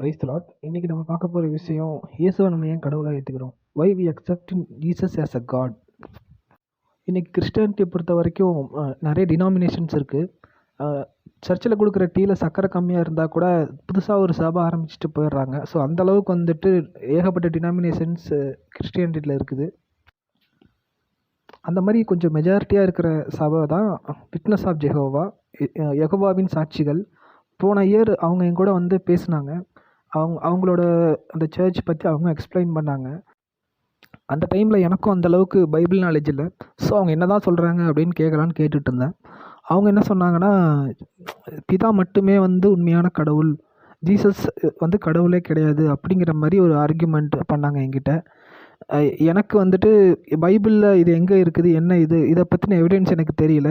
Price lot இன்னைக்கு நம்ம பார்க்க போகிற விஷயம் இயேசுவை நம்ம ஏன் கடவுளாக ஏற்றுக்கிறோம் why we accept Jesus as a God இன்னைக்கு கிறிஸ்டியானிட்டியை பொறுத்த வரைக்கும் நிறைய டினாமினேஷன்ஸ் இருக்குது சர்ச்சில் கொடுக்குற டீயில் சக்கரை கம்மியாக இருந்தால் கூட புதுசாக ஒரு சபை ஆரம்பிச்சுட்டு போயிடுறாங்க. ஸோ அந்தளவுக்கு வந்துட்டு ஏகப்பட்ட டினாமினேஷன்ஸ் கிறிஸ்டியானிட்டியில் இருக்குது. அந்த மாதிரி கொஞ்சம் மெஜாரிட்டியாக இருக்கிற சபை தான் விட்னஸ் ஆஃப் ஜெகோவா யகோவாவின் சாட்சிகள். போன இயர் அவங்க என் கூட வந்து பேசுனாங்க. அவங்க அவங்களோட அந்த சர்ச் பற்றி அவங்க எக்ஸ்பிளைன் பண்ணாங்க. அந்த டைமில் எனக்கும் அந்தளவுக்கு பைபிள் நாலேஜ் இல்லை. ஸோ அவங்க என்ன தான் சொல்கிறாங்க அப்படின்னு கேட்கலான்னு கேட்டுட்ருந்தேன் அவங்க என்ன சொன்னாங்கன்னா பிதா மட்டுமே வந்து உண்மையான கடவுள். ஜீசஸ் வந்து கடவுளே கிடையாது. அப்படிங்கிற மாதிரி ஒரு ஆர்கியூமெண்ட் பண்ணாங்க என்கிட்ட. எனக்கு வந்துட்டு பைபிளில் இது எங்கே இருக்குது என்ன இது இதை பற்றின எவிடன்ஸ் எனக்கு தெரியல.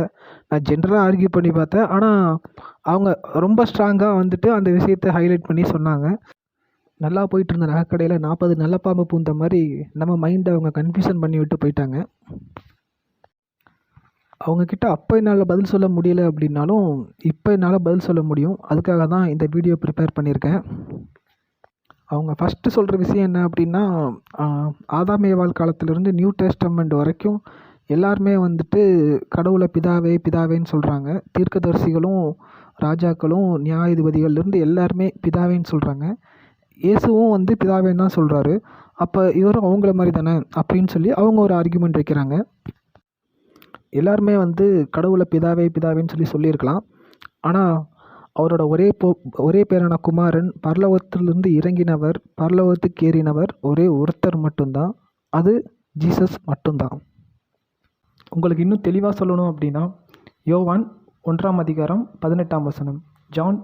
நான் ஜென்ரலாக ஆர்கியூ பண்ணி பார்த்தேன். ஆனால் அவங்க ரொம்ப ஸ்ட்ராங்காக வந்துட்டு அந்த விஷயத்தை ஹைலைட் பண்ணி சொன்னாங்க. நல்லா போயிட்டு இருந்த நகைக்கடையில் நாற்பது நல்ல பாம்பு பூந்த மாதிரி நம்ம மைண்டை அவங்க கன்ஃபியூஷன் பண்ணி விட்டு போயிட்டாங்க. அவங்கக்கிட்ட அப்போ என்னால் பதில் சொல்ல முடியல அப்படின்னாலும் இப்போ என்னால் பதில் சொல்ல முடியும். அதுக்காக தான் இந்த வீடியோ ப்ரிப்பேர் பண்ணியிருக்கேன். அவங்க ஃபஸ்ட்டு சொல்கிற விஷயம் என்ன அப்படின்னா ஆஹ், காலத்திலேருந்து நியூ டெஸ்டமெண்ட் வரைக்கும் எல்லாருமே வந்துட்டு கடவுளை பிதாவே பிதாவேன்னு சொல்கிறாங்க தீர்க்கதரிசிகளும் ராஜாக்களும் நியாயாதிபதிகள்லேருந்து எல்லாருமே பிதாவேன்னு சொல்கிறாங்க இயேசுவும் வந்து பிதாவேன்னு தான் சொல்கிறாரு அப்போ இவரும் அவங்கள மாதிரி தானே அப்படின்னு சொல்லி அவங்க ஒரு ஆர்கியூமெண்ட் வைக்கிறாங்க. எல்லாருமே வந்து கடவுளை பிதாவே பிதாவேன்னு சொல்லி சொல்லியிருக்கலாம். ஆனால் அவரோட ஒரே போ ஒரே பேரான குமாரன் பரலோகத்திலிருந்து இறங்கினவர் பரலோகத்துக்கு ஏறினவர் ஒரே ஒருத்தர் மட்டும்தான். அது ஜீசஸ் மட்டும்தான். உங்களுக்கு இன்னும் தெளிவாக சொல்லணும் அப்படின்னா யோவான் ஒன்றாம் அதிகாரம் பதினெட்டாம் வசனம் John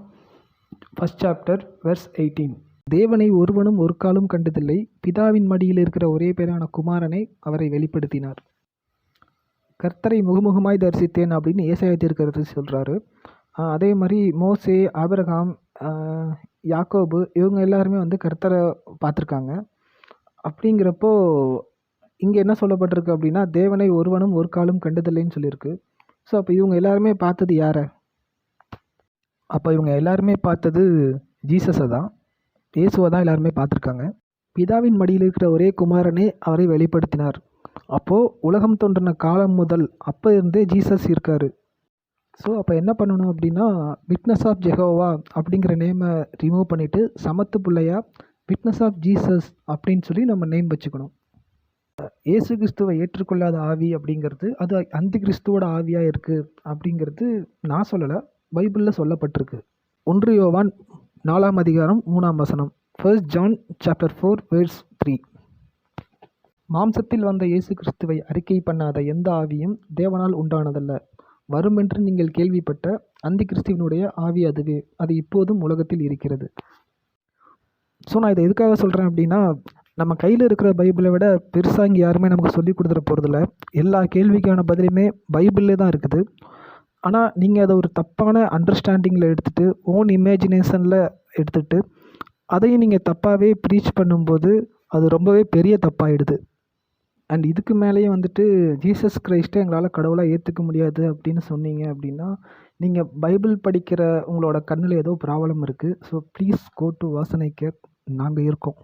first chapter verse eighteen தேவனை ஒருவனும் ஒரு காலும் கண்டதில்லை. பிதாவின் மடியில் இருக்கிற ஒரே பேரான குமாரனை அவரை வெளிப்படுத்தினார். கர்த்தரை முகமுகமாய் தரிசித்தேன் அப்படின்னு ஏசாயத்திருக்கிறது சொல்கிறாரு அதே மாதிரி மோசே ஆபிரகாம் யாக்கோபு இவங்க எல்லாருமே வந்து கர்த்தரை பார்த்துருக்காங்க. அப்படிங்கிறப்போ இங்கே என்ன சொல்லப்பட்டிருக்கு அப்படின்னா தேவனை ஒருவனும் ஒரு காலும் கண்டதில்லைன்னு சொல்லியிருக்கு. ஸோ அப்போ இவங்க எல்லாருமே பார்த்தது யாரை? அப்போ இவங்க எல்லாருமே பார்த்தது ஜீசஸை தான். இயேசுவை தான் எல்லாருமே பார்த்துருக்காங்க. பிதாவின் மடியில் இருக்கிற ஒரே குமாரனே அவரை வெளிப்படுத்தினார். அப்போது உலகம் தோன்றின காலம் முதல் அப்போ இருந்தே ஜீசஸ் இருக்கார். ஸோ அப்போ என்ன பண்ணணும் அப்படின்னா விட்னஸ் ஆஃப் ஜெகோவா அப்படிங்கிற நேமை ரிமூவ் பண்ணிவிட்டு சமத்து பிள்ளையா விட்னஸ் ஆஃப் ஜீசஸ் அப்படின்னு சொல்லி நம்ம நேம் வச்சுக்கணும். இயேசு கிறிஸ்துவை ஏற்றுக்கொள்ளாத ஆவி அப்படிங்கிறது அது அந்த கிறிஸ்துவோட ஆவியாக இருக்குது அப்படிங்கிறது நான் சொல்லலை பைபிளில் சொல்லப்பட்டிருக்கு. ஒன்று யோவான் நாலாம் அதிகாரம் மூணாம் வசனம். First John chapter four verse three மாம்சத்தில் வந்த இயேசு கிறிஸ்துவை அறிக்கை பண்ணாத எந்த ஆவியும் தேவனால் உண்டானதல்ல. வருமென்று நீங்கள் கேள்விப்பட்ட அந்தி கிறிஸ்துவனுடைய ஆவி அதுவே. அது இப்போதும் உலகத்தில் இருக்கிறது. ஸோ நான் இதை எதுக்காக சொல்கிறேன் அப்படின்னா நம்ம கையில் இருக்கிற பைபிளை விட பெருசாக இங்கே யாருமே நமக்கு சொல்லி கொடுத்துட போகிறதில்ல எல்லா கேள்விக்கான பதிலுமே பைபிள்லே தான் இருக்குது. ஆனால் நீங்கள் அதை ஒரு தப்பான அண்டர்ஸ்டாண்டிங்கில் எடுத்துகிட்டு ஓன் இமேஜினேஷனில் எடுத்துகிட்டு அதையும் நீங்கள் தப்பாகவே ப்ரீச் பண்ணும்போது அது ரொம்பவே பெரிய தப்பாகிடுது அண்ட் இதுக்கு மேலேயே வந்துட்டு ஜீசஸ் கிரைஸ்ட்டை எங்களால் கடவுளாக ஏற்றுக்க முடியாது அப்படின்னு சொன்னீங்க அப்படின்னா நீங்கள் பைபிள் படிக்கிற உங்களோட கண்ணில் ஏதோ ப்ராப்ளம் இருக்குது ஸோ ப்ளீஸ் கோ டு வாசனை கேப் நாங்கள் இருக்கோம்.